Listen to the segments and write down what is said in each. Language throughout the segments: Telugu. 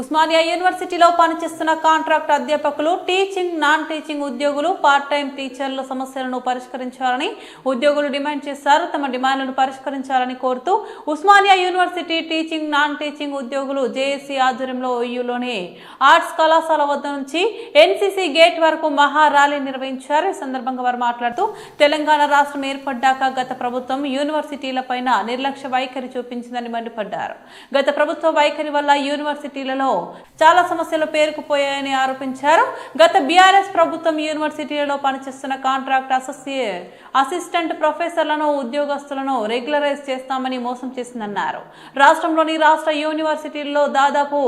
ఉస్మానియా యూనివర్సిటీలో పనిచేస్తున్న కాంట్రాక్ట్ అధ్యాపకులు టీచింగ్ నాన్ టీచింగ్ ఉద్యోగులు పార్ట్ టైం టీచర్ల సమస్యలను పరిష్కరించాలని ఉద్యోగులు డిమాండ్ చేశారు. తమ డిమాండ్లను పరిష్కరించాలని కోరుతూ Osmania university teaching non teaching ఉద్యోగులు జేఏసీ ఆధ్వర్యంలో ఓయూలోని ఆర్ట్స్ కళాశాల వద్ద నుంచి ఎన్సీసీ గేట్ వరకు మహా ర్యాలీ నిర్వహించారు. ఈ సందర్భంగా వారు మాట్లాడుతూ తెలంగాణ రాష్ట్రం ఏర్పడ్డాక గత ప్రభుత్వం యూనివర్సిటీలపైన నిర్లక్ష్య వైఖరి చూపించిందని మండిపడ్డారు. గత ప్రభుత్వ వైఖరి వల్ల యూనివర్సిటీలలో చాలా సమస్యలు పేరుకుపోయాయని ఆరోపించారు. గత బీఆర్ఎస్ ప్రభుత్వం యూనివర్సిటీలలో పనిచేస్తున్న కాంట్రాక్ట్ అసోసియేట్ అసిస్టెంట్ ప్రొఫెసర్లను ఉద్యోగస్తులను రెగ్యులరైజ్ చేస్తామని మోసం చేసిందన్నారు. రాష్ట్రంలోని రాష్ట్ర యూనివర్సిటీల్లో దాదాపు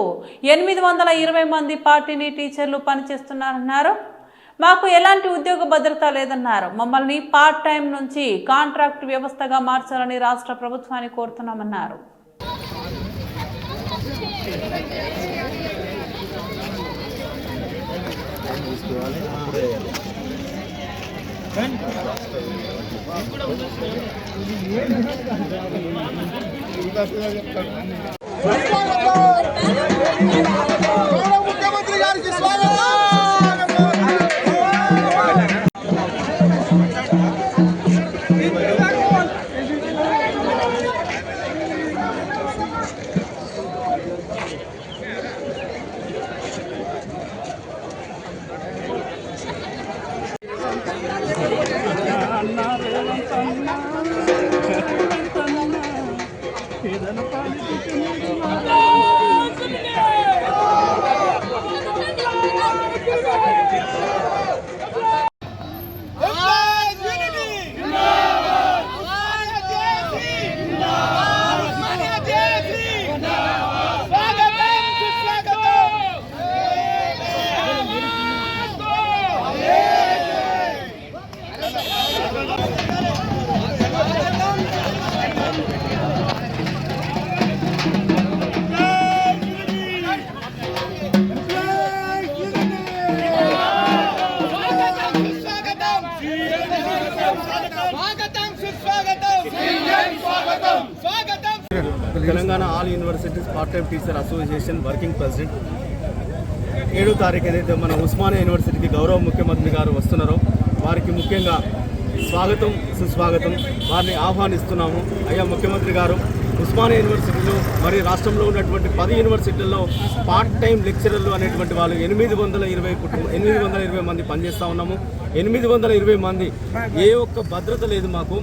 ఎనిమిది వందల ఇరవై మంది పార్టీని టీచర్లు పనిచేస్తున్నారన్నారు. మాకు ఎలాంటి ఉద్యోగ భద్రత లేదన్నారు. మమ్మల్ని పార్ట్ టైం నుంచి కాంట్రాక్ట్ వ్యవస్థగా మార్చాలని రాష్ట్ర ప్రభుత్వాన్ని కోరుతున్నామన్నారు. గౌరవ స్వాగతం Telangana all universities part time teacher association working president ఏడో తారీఖు ఏదైతే మన ఉస్మానియా యూనివర్సిటీకి గౌరవ ముఖ్యమంత్రి గారు వస్తున్నారో వారికి ముఖ్యంగా స్వాగతం సుస్వాగతం. వారిని ఆహ్వానిస్తున్నాము. అయ్యా ముఖ్యమంత్రి గారు ఉస్మానియా యూనివర్సిటీలో మరి రాష్ట్రంలో ఉన్నటువంటి పది యూనివర్సిటీల్లో పార్ట్ టైం లెక్చరర్లు అనేటువంటి వాళ్ళు ఎనిమిది వందల ఇరవై కుటుంబం ఎనిమిది వందల ఇరవై మంది పనిచేస్తూ ఉన్నాము. ఎనిమిది వందల ఇరవై మంది ఏ ఒక్క భద్రత లేదు మాకు.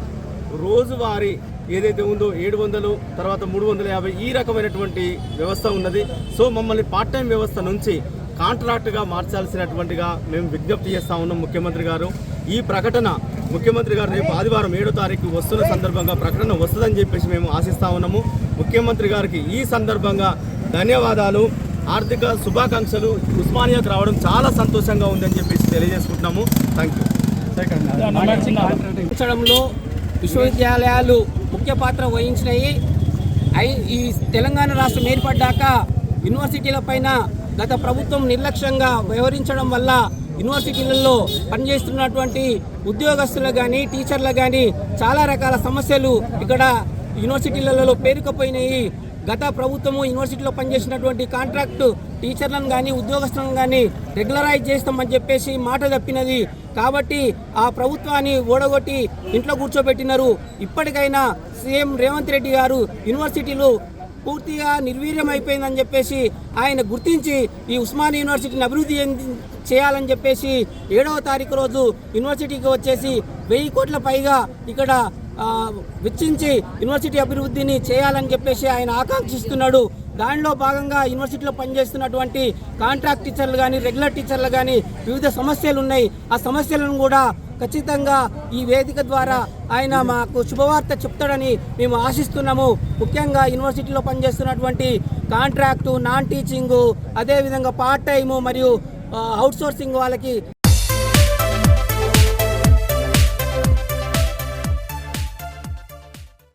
రోజువారీ ఏదైతే ఉందో ఏడు వందలు తర్వాత మూడు వందల యాభై ఈ రకమైనటువంటి వ్యవస్థ ఉన్నది. సో మమ్మల్ని పార్ట్ టైం వ్యవస్థ నుంచి కాంట్రాక్ట్గా మార్చాల్సినటువంటిగా మేము విజ్ఞప్తి చేస్తా ఉన్నాం ముఖ్యమంత్రి గారు. ఈ ప్రకటన ముఖ్యమంత్రి గారు రేపు ఆదివారం ఏడో తారీఖు వస్తున్న సందర్భంగా ప్రకటన వస్తుందని చెప్పేసి మేము ఆశిస్తా ఉన్నాము. ముఖ్యమంత్రి గారికి ఈ సందర్భంగా ధన్యవాదాలు. ఆర్థిక శుభాకాంక్షలు. ఉస్మానియాకు రావడం చాలా సంతోషంగా ఉందని చెప్పేసి తెలియజేసుకుంటున్నాము. థ్యాంక్ యూ విశ్వవిద్యాలయాలు ముఖ్య పాత్ర వహించినాయి ఈ తెలంగాణ రాష్ట్రం ఏర్పడ్డాక యూనివర్సిటీల పైన గత ప్రభుత్వం నిర్లక్ష్యంగా వ్యవహరించడం వల్ల యూనివర్సిటీలలో పనిచేస్తున్నటువంటి ఉద్యోగస్తులు కానీ టీచర్లు కానీ చాలా రకాల సమస్యలు ఇక్కడ యూనివర్సిటీలలో పేరుకుపోయినాయి. గత ప్రభుత్వము యూనివర్సిటీలో పనిచేసినటువంటి కాంట్రాక్ట్ టీచర్లను కానీ ఉద్యోగస్తులను కానీ రెగ్యులరైజ్ చేస్తామని చెప్పేసి మాట తప్పినది. కాబట్టి ఆ ప్రభుత్వాన్ని ఓడగొట్టి ఇంట్లో కూర్చోబెట్టినారు. ఇప్పటికైనా సీఎం రేవంత్ రెడ్డి గారు యూనివర్సిటీలు పూర్తిగా నిర్వీర్యం అయిపోయిందని చెప్పేసి ఆయన గుర్తించి ఈ ఉస్మాని యూనివర్సిటీని అభివృద్ధి చేయాలని చెప్పేసి ఏడవ తారీఖు రోజు యూనివర్సిటీకి వచ్చేసి వెయ్యి కోట్ల పైగా ఇక్కడ వెచ్చించి యూనివర్సిటీ అభివృద్ధిని చేయాలని చెప్పేసి ఆయన ఆకాంక్షిస్తున్నాడు. దానిలో భాగంగా యూనివర్సిటీలో పనిచేస్తున్నటువంటి కాంట్రాక్ట్ టీచర్లు కానీ రెగ్యులర్ టీచర్లు కానీ వివిధ సమస్యలు ఉన్నాయి. ఆ సమస్యలను కూడా ఖచ్చితంగా ఈ వేదిక ద్వారా ఆయన మాకు శుభవార్త చెప్తాడని మేము ఆశిస్తున్నాము. ముఖ్యంగా యూనివర్సిటీలో పనిచేస్తున్నటువంటి కాంట్రాక్టు నాన్ టీచింగు అదేవిధంగా పార్ట్ టైము మరియు అవుట్సోర్సింగ్ వాళ్ళకి